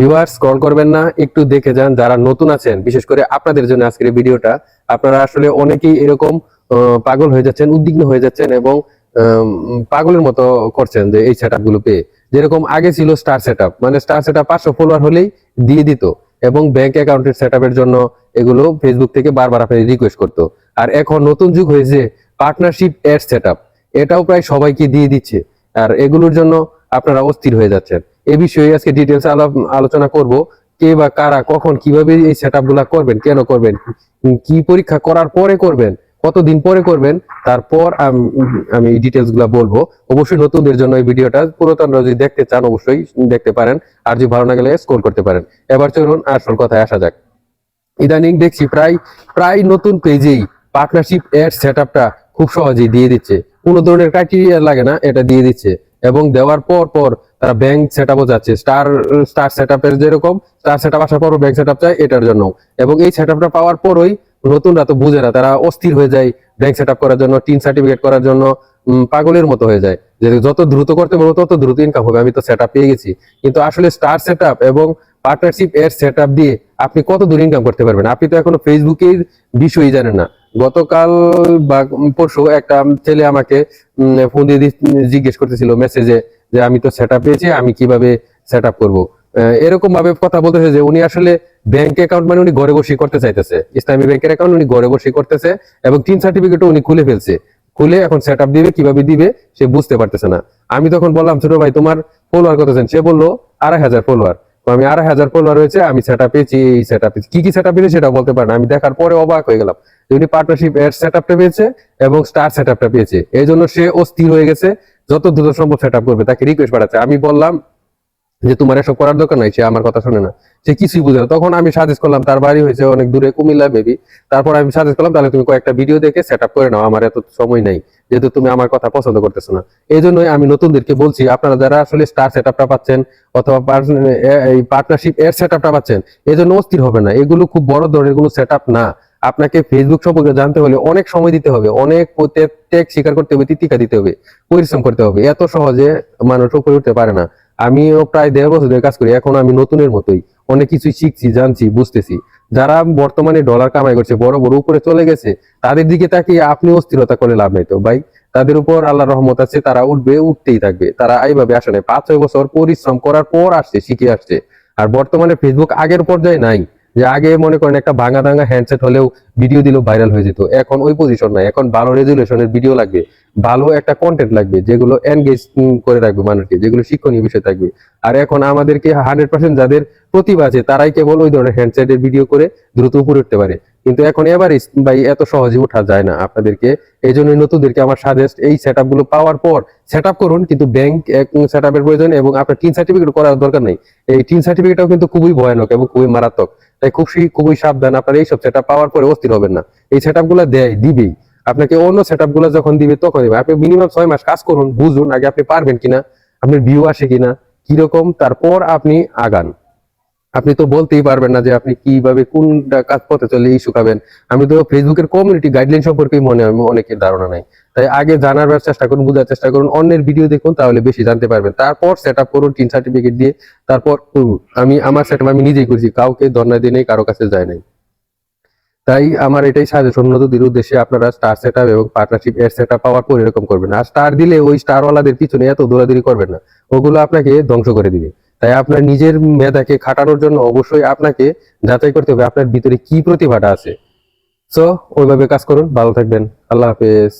Viewers scroll করবেন না, একটু দেখে যান যারা নতুন আছেন। বিশেষ করে আপনাদের জন্য আজকের ভিডিওটা, আপনারা আসলে অনেকেই এরকম পাগল হয়ে যাচ্ছেন, উদ্বিগ্ন হয়ে যাচ্ছেন এবং পাগলের মতো করছেন যে এই সেটগুলো পেয়ে। যেরকম আগে ছিল স্টার সেট মানে স্টার সেট আপ পাঁচশো ফলোয়ার হলেই দিয়ে দিত এবং ব্যাংক অ্যাকাউন্টের সেট জন্য এগুলো ফেসবুক থেকে বারবার আপনি রিকোয়েস্ট করতো। আর এখন নতুন যুগ হয়েছে পার্টনারশিপ এড সেট এটাও প্রায় সবাইকে দিয়ে দিচ্ছে। আর এগুলোর জন্য আপনারা অস্থির হয়ে যাচ্ছেন। এ বিষয়ে আজকে ডিটেলস আলোচনা করব, কে বা কারা, কখন কীভাবে এই সেট করবেন, কেন করবেন, কি পরীক্ষা করার পরে করবেন, কতদিন পরে করবেন, তারপর আমি ডিটেলসগুলা বলব। অবশ্যই নতুনদের জন্য এই ভিডিওটা, পুরাতনরা যদি দেখতে চান, অবশ্যই দেখতে পারেন। আর যদি ভালো না গেলে স্কোর করতে পারেন। এবার চলুন আসল কথায় আসা যাক। ইদানিং দেখছি প্রায় প্রায় নতুন পেজেই পার্টনারশিপ এর সেটআপটা খুব সহজেই দিয়ে দিচ্ছে। কোনো ধরনের ক্রাইটেরিয়া লাগে না, এটা দিয়ে দিচ্ছে। এবং দেওয়ার পর পর তারা ব্যাংক সেটআপও যাচ্ছে। স্টার স্টার সেটআপের যেরকম স্টার সেটআপ আসার পরও ব্যাংক সেটআপ চায় এটার জন্য। এবং এই সেটআপটা পাওয়ার পরই নতুনরা তো বুঝে না, তারা অস্থির হয়ে যায় ব্যাংক সেটআপ করার জন্য টিন সার্টিফিকেট করার জন্য পাগলের মতো হয়ে যায়। যে যত দ্রুত করতে পারব তত দ্রুত ইনকাম হবে। আমি তো সেটআপ পেয়ে গেছি। কিন্তু আসলে স্টার সেটআপ এবং পার্টনারশিপ এর সেটআপ দিয়ে আপনি কত দূর ইনকাম করতে পারবেন? আপনি তো এখনও ফেসবুকের বিষয়ই জানেন না। গতকাল বা পরশু একটা ছেলে আমাকে ফোন দিয়ে জিজ্ঞেস করতেছিল মেসেজে যে, আমি তো সেটআপ পেয়েছি, আমি কীভাবে সেটআপ করব? এরকম ভাবে কথা বলতেছে যে, উনি আসলে ব্যাংক অ্যাকাউন্ট মানে উনি ঘরে বসে করতে চাইতেছে। ইসলামী ব্যাংকের অ্যাকাউন্ট উনি ঘরে বসে করতেছে এবং তিন সার্টিফিকেটও উনি খুলে ফেলছে। খুলে এখন সেট দিবে, কীভাবে দিবে, সে বুঝতে পারতেছে না। আমি তখন বললাম, ছোট ভাই, তোমার ফলোয়ার কতছেন সে বলল, আড়াই হাজার ফলোয়ার আমি আড়াই হাজার ফলোয়ার রয়েছে, আমি সেটা পেয়েছি এই সেটা পেয়েছি কি কি সেটা পেয়েছি সেটা বলতে পারেন। আমি দেখার পরে অবাক হয়ে গেলাম উনি পার্টনারশিপ এর সেট পেয়েছে এবং স্টার সেট পেয়েছে। এই জন্য সে অস্থির হয়ে গেছে, যত দ্রুত সম্ভব সেট আপ করবে। তাকে রিকোয়েস্ট পাঠাচ্ছে। আমি বললাম যে, তোমার এসব করার দরকার নাই। সে আমার কথা শুনে না। সে কিছুই বুঝে না। তখন আমি সাজেস্ট করলাম, তার বাড়ি হয়েছে অনেক দূরে কুমিল্লা মেবি তারপর আমি সাজেস্ট করলাম, তাহলে তুমি কয়েকটা ভিডিও দেখে সেট আপ করে নাও। আমার এত সময় নাই। যেহেতু তুমি আমার কথা পছন্দ করতেছো না। এই জন্যই আমি নতুনদেরকে বলছি, আপনারা যারা আসলে স্টার সেট আপটা পাচ্ছেন অথবা এই পার্টনারশিপ এর সেট আপটা পাচ্ছেন এই জন্য অস্থির হবে না। এগুলো খুব বড় ধরনের কোনো সেট না। আপনাকে ফেসবুক সম্পর্কে জানতে হলে অনেক সময় দিতে হবে, অনেক ত্যাগ স্বীকার করতে হবে তিতিকা দিতে হবে, পরিশ্রম করতে হবে। এত সহজে মানুষ উপরে উঠতে পারে না। আমিও প্রায় দেড় বছর ধরে কাজ করি, এখন আমি নতুনের মতোই। অনেক কিছুই শিখছি, জানছি, বুঝতেছি। যারা বর্তমানে ডলার কামাই করছে, বড় বড় উপরে চলে গেছে, তাদের দিকে তাকিয়ে আপনি অস্থিরতা করে লাভ নেই তো, ভাই? তাদের উপর আল্লাহ রহমত আছে, তারা উঠবে, উঠতেই থাকবে। তারা এইভাবে আসে নাই। পাঁচ ছয় বছর পরিশ্রম করার পর আসছে, শিখে আসছে। আর বর্তমানে ফেসবুক আগের পর্যায়ে নাই। যে আগে মনে করেন একটা ভাঙা ভাঙা হ্যান্ডসেট হলেও ভিডিও দিলেও ভাইরাল হয়ে যেত। এখন ওই পজিশন নাই। এখন ভালো রেজুলেশনের ভিডিও লাগবে। ভালো একটা কন্টেন্ট লাগবে, যেগুলো এনগেজ করে রাখবে মানুষকে, যেগুলো শিক্ষণীয় বিষয় থাকবে। আর এখন আমাদেরকে হান্ড্রেড পার্সেন্ট যাদের প্রতিভা আছে, তারাই কেবল ওই ধরনের হ্যান্ডসেটের ভিডিও করে দ্রুত উপরে উঠতে পারে। কিন্তু এখন এবারে ভাই, এত সহজে ওঠা যায় না আপনাদেরকে। এই জন্য নতুনদেরকে আমার সাজেস্ট এই সেটগুলো পাওয়ার পর সেট করুন, কিন্তু ব্যাংক সেট আপের প্রয়োজন এবং আপনার টিন সার্টিফিকেট করার দরকার নেই। এই টিন সার্টিফিকেটও কিন্তু খুবই ভয়ানক এবং খুবই মারাত্মক। তাই খুব খুবই সাবধান আপনার এইসব সেট পাওয়ার পরে অস্থির হবেন না। এই সেটগুলো দেয়, দিবেই। আপনাকে অন্য সেটগুলো যখন দিবে তখন দিবে আপনি মিনিমাম ছয় মাস কাজ করুন, বুঝুন আগে আপনি পারবেন কিনা, আপনার ভিউ আসে কিনা, কীরকম, তারপর আপনি আগান। আপনি তো বলতেই পারবেন না যে আপনি কীভাবে কোনটা কাজ পথে চলে ইস্যু খাবেন আমি তো ফেসবুকের কমিউনিটি গাইডলাইন সম্পর্কে মনে হয়, অনেকের ধারণা নাই। তাই আগে জানার চেষ্টা করুন, বোঝার চেষ্টা করুন, অন্যের ভিডিও দেখুন, তাহলে বেশি জানতে পারবেন। তারপর সেট আপ করুন টিন সার্টিফিকেট দিয়ে, তারপর আমি, আমার সেট আমি নিজেই করছি, কাউকে ধর্ণা দিয়ে নেই, কারও কাছে যায় নাই। তাই আমার এটাই সাজেশন নদীর উদ্দেশ্যে আপনারা স্টার সেট এবং পার্টনারশিপ এর সেট আপ পাওয়ার পর এরকম করবেন। আর স্টার দিলে ওই স্টার ওয়ালাদের পিছনে এত দৌড়াদৌড়ি করবেন না। ওগুলো আপনাকে ধ্বংস করে দিবে। তাই আপনার নিজের মেধাকে খাটানোর জন্য অবশ্যই আপনাকে যাচাই করতে হবে আপনার ভিতরে কি প্রতিভাটা আছে। সো ওইভাবে কাজ করুন, ভালো থাকবেন। আল্লাহ হাফেজ।